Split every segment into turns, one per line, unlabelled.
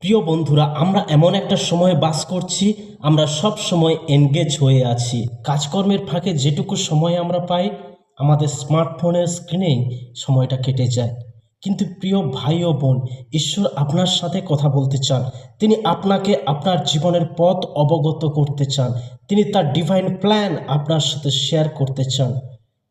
প্রিয় বন্ধুরা, আমরা এমন একটা সময়ে বাস করছি, আমরা সব সময় এনগেজ হয়ে আছি। কাজকর্মের ফাঁকে যেটুকু সময় আমরা পাই, আমাদের স্মার্টফোনের স্ক্রিনেই সময়টা কেটে যায়। কিন্তু প্রিয় ভাই ও বোন, ঈশ্বর আপনার সাথে কথা বলতে চান। তিনি আপনাকে আপনার জীবনের পথ অবগত করতে চান। তিনি তার ডিভাইন প্ল্যান আপনার সাথে শেয়ার করতে চান।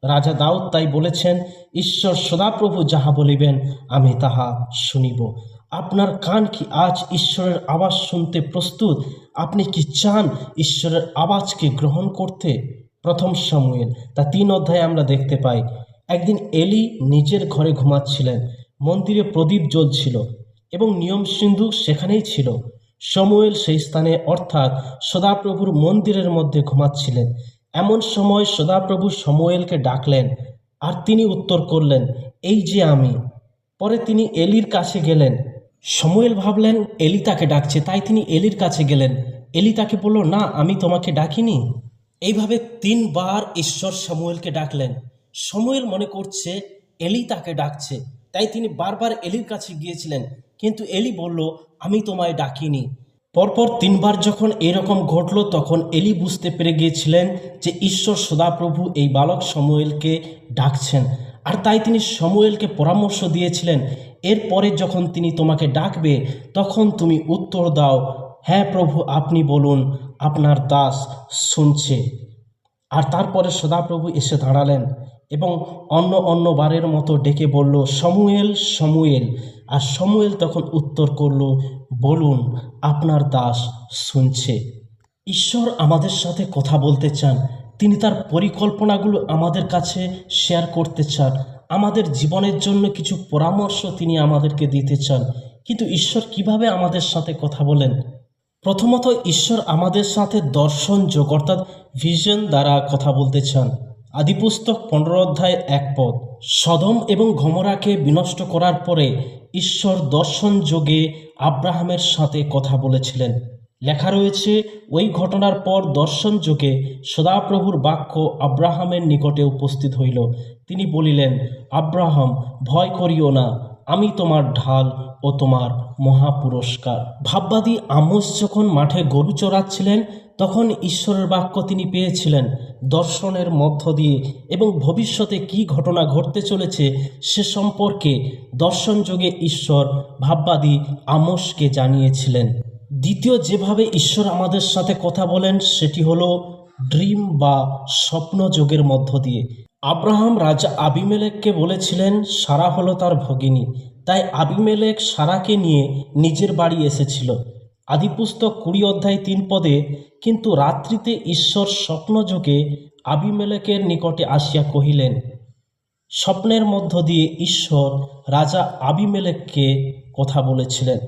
রাজা দাউদ তাই বলেছেন, ঈশ্বর সদাপ্রভু যাহা বলিবেন, আমি তাহা শুনিব। আপনার কান কি আজ ঈশ্বরের আওয়াজ শুনতে প্রস্তুত? আপনি কি চান ঈশ্বরের আওয়াজকে গ্রহণ করতে? প্রথম সামুয়েল, তা তিন অধ্যায়ে আমরা দেখতে পাই। একদিন এলি নিজের ঘরে ঘুমাচ্ছিলেন। মন্দিরে প্রদীপ জ্বলছিল এবং নিয়ম সিন্ধু সেখানেই ছিল। সমুয়েল সেই স্থানে অর্থাৎ সদাপ্রভুর মন্দিরের মধ্যে ঘুমাচ্ছিলেন। এমন সময় সদাপ্রভু সমুয়েলকে ডাকলেন আর তিনি উত্তর করলেন, এই যে আমি। পরে তিনি এলির কাছে গেলেন। সমুয়েল ভাবলেন এলি তাকে ডাকছে। তাই তিনি এলির কাছে গেলেন। এলি তাকে বলল, না, আমি তোমাকে ডাকিনি। এইভাবে তিনবার ঈশ্বর সমুয়েলকে ডাকলেন। সমুয়েল মনে করছে এলি তাকে ডাকছে। তাই তিনি বারবার এলির কাছে গিয়েছিলেন। কিন্তু এলি বলল, আমি তোমায় ডাকিনি। পরপর তিনবার যখন এরকম ঘটলো, তখন এলি বুঝতে পেরে গিয়েছিলেন যে ঈশ্বর সদাপ্রভু এই বালক সময়েলকে ডাকছেন। আর তাই তিনি সময়েলকে পরামর্শ দিয়েছিলেন এরপরে যখন তিনি তোমাকে ডাকবে, তখন তুমি উত্তর দাও হ্যাঁ প্রভু, আপনি বলুন, আপনার দাস শুনছে। আর তারপরে সদাপ্রভু এসে দাঁড়ালেন এবং অন্য অন্য বারের মতো ডেকে বলল, সমুয়েল সমুয়েল। আর সমুয়েল তখন উত্তর করল, বলুন, আপনার দাস শুনছে। ঈশ্বর আমাদের সাথে কথা বলতে চান, তিনি তার পরিকল্পনাগুলো আমাদের কাছে শেয়ার করতে চান। আমাদের জীবনের জন্য কিছু পরামর্শ তিনি আমাদেরকে দিতে চান। কিন্তু ঈশ্বর কীভাবে আমাদের সাথে কথা বলেন? প্রথমত ঈশ্বর আমাদের সাথে দর্শন যোগ, অর্থাৎ ভিশন দ্বারা কথা বলতে চান। আদিপুস্তক পনেরো অধ্যায় এক পদ। সদম এবং ঘমরাকে বিনষ্ট করার পরে ঈশ্বর দর্শন যোগে আব্রাহামের সাথে কথা বলেছিলেন। লেখা রয়েছে, ওই ঘটনার পর দর্শন যোগে সদাপ্রভুর বাক্য আব্রাহামের নিকটে উপস্থিত হইল। তিনি বলিলেন, আব্রাহাম, ভয় করিও না, আমি তোমার ঢাল ও তোমার মহাপুরস্কার। ভাববাদী আমোস যখন মাঠে গরু চড়াচ্ছিলেন, তখন ঈশ্বরের বাক্য তিনি পেয়েছিলেন, দর্শনের মধ্য দিয়ে এবং ভবিষ্যতে কি ঘটনা ঘটতে চলেছে সে সম্পর্কে দর্শন যোগে ঈশ্বর ভাববাদী আমোসকে জানিয়েছিলেন। দ্বিতীয়, যেভাবে ঈশ্বর আমাদের সাথে কথা বলেন, সেটি হলো, ড্রিম বা স্বপ্ন যোগের মধ্য দিয়ে। আব্রাহাম রাজা আবিমেলেককে বলেছিলেন, সারা হলো তার ভগিনী। তাই আবিমেলেক সারাকে নিয়ে নিজের বাড়ি এসেছিল। আদিপুস্তক কুড়ি অধ্যায় তিন পদে, কিন্তু রাত্রিতে ঈশ্বর স্বপ্নযোগে আবিমেলেকের নিকটে আসিয়া কহিলেন, স্বপ্নের মধ্য দিয়ে ঈশ্বর রাজা আবিমেলেককে কথা বলেছিলেন।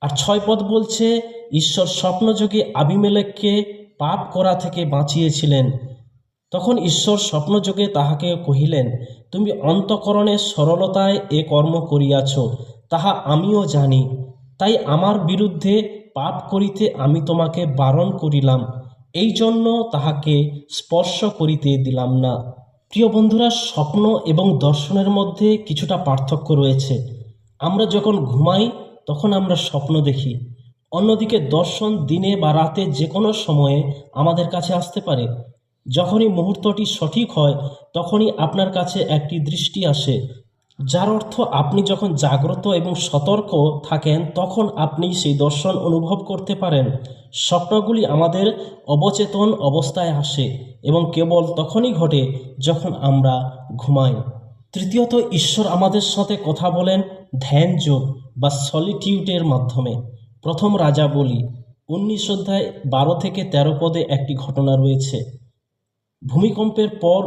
আর ছয় পদ বলছে, ঈশ্বর স্বপ্নযোগে আবিমেলেককে পাপ করা থেকে বাঁচিয়েছিলেন। তখন ঈশ্বর স্বপ্নযোগে তাহাকে কহিলেন, তুমি অন্তকরণের সরলতায় এ কর্ম করিয়াছ, তাহা আমিও জানি। তাই আমার বিরুদ্ধে পাপ করিতে আমি তোমাকে বারণ করিলাম। এই জন্য তাহাকে স্পর্শ করিতে দিলাম না। প্রিয় বন্ধুরা, স্বপ্ন এবং দর্শনের মধ্যে কিছুটা পার্থক্য রয়েছে। আমরা যখন ঘুমাই, তখন আমরা স্বপ্ন দেখি। অন্যদিকে দর্শন দিনে বা রাতে যে কোনো সময়ে আমাদের কাছে আসতে পারে। যখনই মুহূর্তটি সঠিক হয়, তখনই আপনার কাছে একটি দৃষ্টি আসে, যার অর্থ আপনি যখন জাগ্রত এবং সতর্ক থাকেন, তখন আপনি সেই দর্শন অনুভব করতে পারেন। স্বপ্নগুলি আমাদের অবচেতন অবস্থায় আসে এবং কেবল তখনই ঘটে যখন আমরা ঘুমাই। তৃতীয়ত, ঈশ্বর আমাদের সাথে কথা বলেন ধ্যান যোগ বা সলিটিউডের মাধ্যমে। প্রথম রাজা বলি, উনিশ অধ্যায় বারো থেকে তেরো পদে একটি ঘটনা রয়েছে। ভূমিকম্পের পর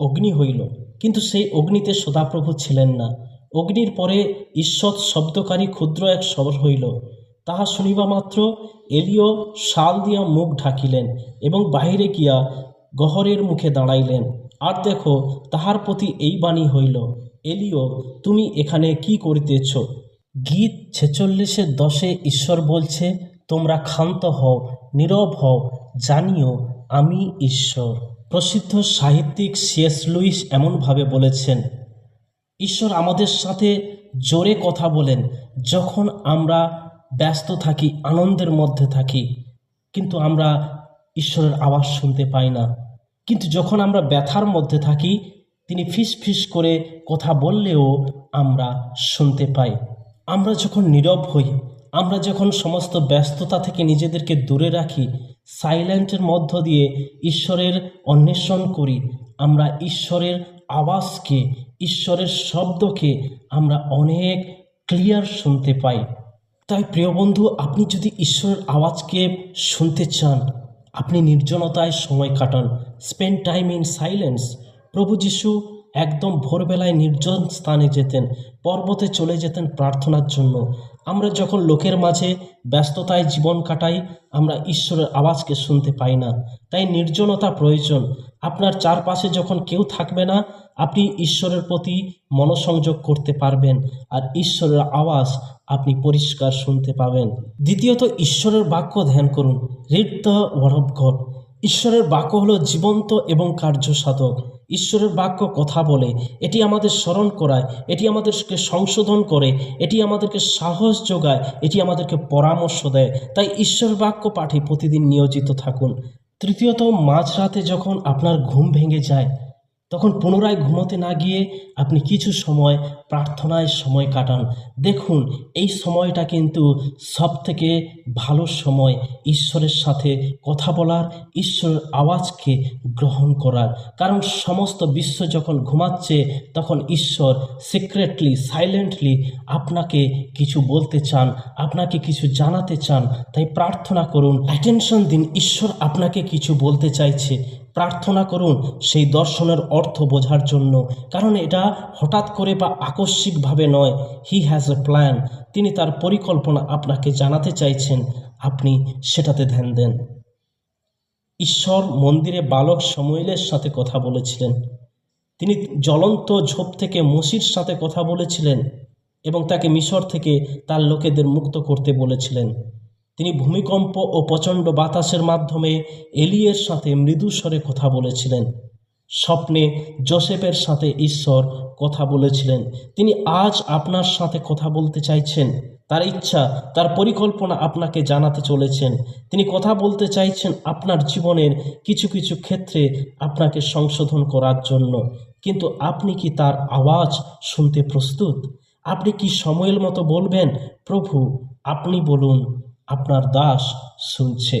অগ্নি হইল, কিন্তু সেই অগ্নিতে সদাপ্রভু ছিলেন না। অগ্নির পরে ঈশ্বর শব্দকারী ক্ষুদ্র এক স্বর হইল, তাহা শুনিবা মাত্র, এলিও শাল দিয়া মুখ ঢাকিলেন এবং বাহিরে গিয়া গহরের মুখে দাঁড়াইলেন। আর দেখো, তাহার প্রতি এই বাণী হইল, এলিও, তুমি এখানে কি করিতেছ? গীত ছেচল্লিশের দশে ঈশ্বর বলছে, তোমরা ক্ষান্ত হও, নীরব হও, জানিও আমি ঈশ্বর। প্রসিদ্ধ সাহিত্যিক সিএস লুইস এমনভাবে বলেছেন, ঈশ্বর আমাদের সাথে জোরে কথা বলেন যখন আমরা ব্যস্ত থাকি, আনন্দের মধ্যে থাকি। কিন্তু আমরা ঈশ্বরের আওয়াজ শুনতে পাই না। কিন্তু যখন আমরা ব্যথার মধ্যে থাকি, তিনি ফিস ফিস করে কথা বললেও আমরা শুনতে পাই। আমরা যখন নীরব হই আমরা যখন সমস্ত ব্যস্ততা থেকে নিজেদেরকে দূরে রাখি সাইলেন্টের মধ্য দিয়ে ঈশ্বরের অন্বেষণ করি, আমরা ঈশ্বরের আওয়াজকে, ঈশ্বরের শব্দকে আমরা অনেক ক্লিয়ার শুনতে পাই। তাই প্রিয় বন্ধু, আপনি যদি ঈশ্বরের আওয়াজকে শুনতে চান, আপনি নির্জনতায় সময় কাটান। স্পেন্ড টাইম ইন সাইলেন্স প্রভু যিশু একদম ভোরবেলায় নির্জন স্থানে যেতেন, পর্বতে চলে যেতেন প্রার্থনার জন্য। আমরা যখন লোকের মাঝে ব্যস্ততায় জীবন কাটাই, আমরা ঈশ্বরের আওয়াজকে শুনতে পাই না। তাই নির্জনতা প্রয়োজন। আপনার চারপাশে যখন কেউ থাকবে না, আপনি ঈশ্বরের প্রতি মনোসংযোগ করতে পারবেন আর ঈশ্বরের আওয়াজ আপনি পরিষ্কার শুনতে পাবেন। দ্বিতীয়ত, ঈশ্বরের বাক্য ধ্যান করুন। Read the word of God ঈশ্বরের বাক্য হলো জীবন্ত এবং কার্যসাধক। ঈশ্বরের বাক্য কথা বলে, এটি আমাদের স্মরণ করায়, এটি আমাদেরকে সংশোধন করে, এটি আমাদেরকে সাহস যোগায়, এটি আমাদেরকে পরামর্শ দেয়। তাই ঈশ্বর বাক্য পাঠে প্রতিদিন নিয়োজিত থাকুন। তৃতীয়ত, মাঝরাতে যখন আপনার ঘুম ভেঙে যায় তখন পুনরায় ঘুমোতে না গিয়ে আপনি কিছু সময় প্রার্থনায় সময় কাটান। দেখুন, এই সময়টা কিন্তু সব থেকে ভালো সময় ঈশ্বরের সাথে কথা বলার, ঈশ্বরের আওয়াজকে গ্রহণ করার। কারণ সমস্ত বিশ্ব যখন ঘুমাচ্ছে, তখন ঈশ্বর সিক্রেটলি সাইলেন্টলি আপনাকে কিছু বলতে চান, আপনাকে কিছু জানাতে চান। তাই প্রার্থনা করুন অ্যাটেনশন দিন, ঈশ্বর আপনাকে কিছু বলতে চাইছে। প্রার্থনা করুন, সেই দর্শনের অর্থ বোঝার জন্য। কারণ এটা হঠাৎ করে বা আকস্মিকভাবে নয় হি হ্যাজ এ প্ল্যান তিনি তার পরিকল্পনা আপনাকে জানাতে চাইছেন, আপনি সেটাতে ধ্যান দেন। ঈশ্বর মন্দিরে বালক সময়েলের সাথে কথা বলেছিলেন। তিনি জ্বলন্ত ঝোপ থেকে মসির সাথে কথা বলেছিলেন এবং তাকে মিশর থেকে তার লোকেদের মুক্ত করতে বলেছিলেন। তিনি ভূমিকম্প ও প্রচণ্ড বাতাসের মাধ্যমে এলিয়ের সাথে মৃদু স্বরে কথা বলেছিলেন। স্বপ্নে জোসেফের সাথে ঈশ্বর কথা বলেছিলেন। তিনি আজ আপনার সাথে কথা বলতে চাইছেন। তার ইচ্ছা, তার পরিকল্পনা আপনাকে জানাতে চলেছেন। তিনি কথা বলতে চাইছেন আপনার জীবনের কিছু কিছু ক্ষেত্রে আপনাকে সংশোধন করার জন্য। কিন্তু আপনি কি তার আওয়াজ শুনতে প্রস্তুত? আপনি কি সময়ের মতো বলবেন, প্রভু, আপনি বলুন আপনার দাস শুনছে।